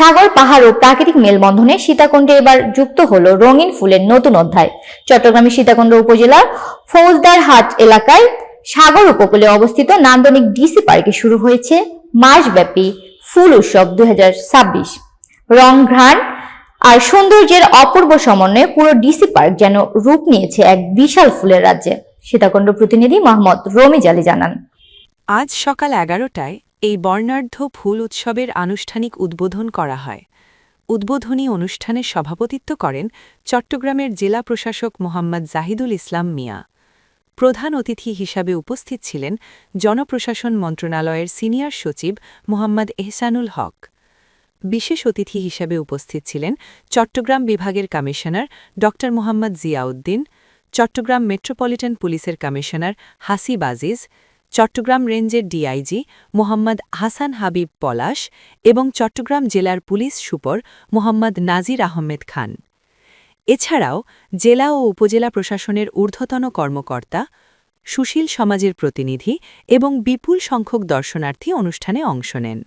সাগর, পাহাড় ও প্রাকৃতিক মেলবন্ধনে সীতাকুণ্ডে এবার যুক্ত হলো রঙিন ফুলের নতুন অধ্যায়। চট্টগ্রামের সীতাকুণ্ড উপজেলার ফৌজদারহাট এলাকায় সাগর উপকূলে অবস্থিত নান্দনিক ডিসি পার্কে শুরু হয়েছে মাসব্যাপী ফুল উৎসব দুই রং, ঘ্রাণ আর সৌন্দর্যের অপূর্ব সমন্বয়ে পুরো ডিসি পার্ক যেন রূপ নিয়েছে এক বিশাল ফুলের রাজ্যে। সীতাকুণ্ড প্রতিনিধি মোহাম্মদ রমিজ আলী জানান। আজ সকাল এগারোটায় এই বর্ণাঢ্য ফুল উৎসবের আনুষ্ঠানিক উদ্বোধন করা হয়। উদ্বোধনী অনুষ্ঠানে সভাপতিত্ব করেন চট্টগ্রামের জেলা প্রশাসক মোহাম্মদ জাহিদুল ইসলাম মিয়া। প্রধান অতিথি হিসাবে উপস্থিত ছিলেন জনপ্রশাসন মন্ত্রণালয়ের সিনিয়র সচিব মোহাম্মদ এহসানুল হক। বিশেষ অতিথি হিসাবে উপস্থিত ছিলেন চট্টগ্রাম বিভাগের কমিশনার ড মোহাম্মদ জিয়াউদ্দিন, চট্টগ্রাম মেট্রোপলিটন পুলিশের কমিশনার হাসিব আজিজ চট্টগ্রাম রেঞ্জের ডিআইজি মোহাম্মদ হাসান হাবিব পলাশ এবং চট্টগ্রাম জেলার পুলিশ সুপর মোহাম্মদ নাজির আহমেদ খান। এছাড়াও জেলা ও উপজেলা প্রশাসনের ঊর্ধ্বতন কর্মকর্তা, সুশীল সমাজের প্রতিনিধি এবং বিপুল সংখ্যক দর্শনার্থী অনুষ্ঠানে অংশ নেন।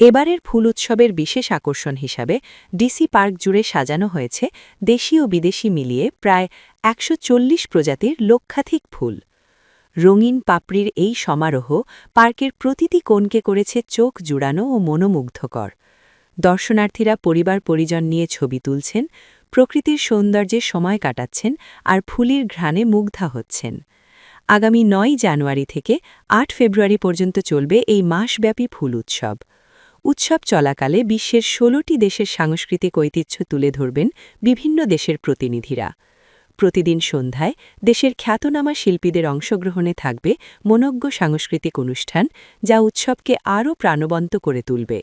এবারের ফুল উৎসবের বিশেষ আকর্ষণ হিসাবে ডিসি পার্ক জুড়ে সাজানো হয়েছে দেশি ও বিদেশি মিলিয়ে প্রায় একশো চল্লিশ প্রজাতির লক্ষাধিক ফুল। রঙিন পাপড়ির এই সমারোহ পার্কের প্রতিটি কোণকে করেছে চোখ জুড়ানো ও মনোমুগ্ধকর। দর্শনার্থীরা পরিবার পরিজন নিয়ে ছবি তুলছেন, প্রকৃতির সৌন্দর্যে সময় কাটাচ্ছেন আর ফুলির ঘ্রাণে মুগ্ধা হচ্ছেন। আগামী নয় জানুয়ারি থেকে আট ফেব্রুয়ারি পর্যন্ত চলবে এই মাসব্যাপী ফুল উৎসব। উৎসব চলাকালে বিশ্বের ষোলোটি দেশের সাংস্কৃতিক ঐতিহ্য তুলে ধরবেন বিভিন্ন দেশের প্রতিনিধিরা। প্রতিদিন সন্ধ্যায় দেশের খ্যাতনামা শিল্পীদের অংশগ্রহণে থাকবে মনজ্ঞ সাংস্কৃতিক অনুষ্ঠান যা উৎসবকে আরও প্রাণবন্ত করে তুলবে।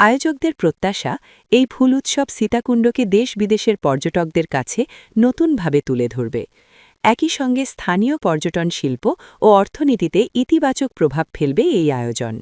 আয়োজকদের প্রত্যাশা, এই ফুল উৎসব সীতাকুণ্ডকে দেশ বিদেশের পর্যটকদের কাছে নতুনভাবে তুলে ধরবে। একই সঙ্গে স্থানীয় পর্যটন শিল্প ও অর্থনীতিতে ইতিবাচক প্রভাব ফেলবে এই আয়োজন।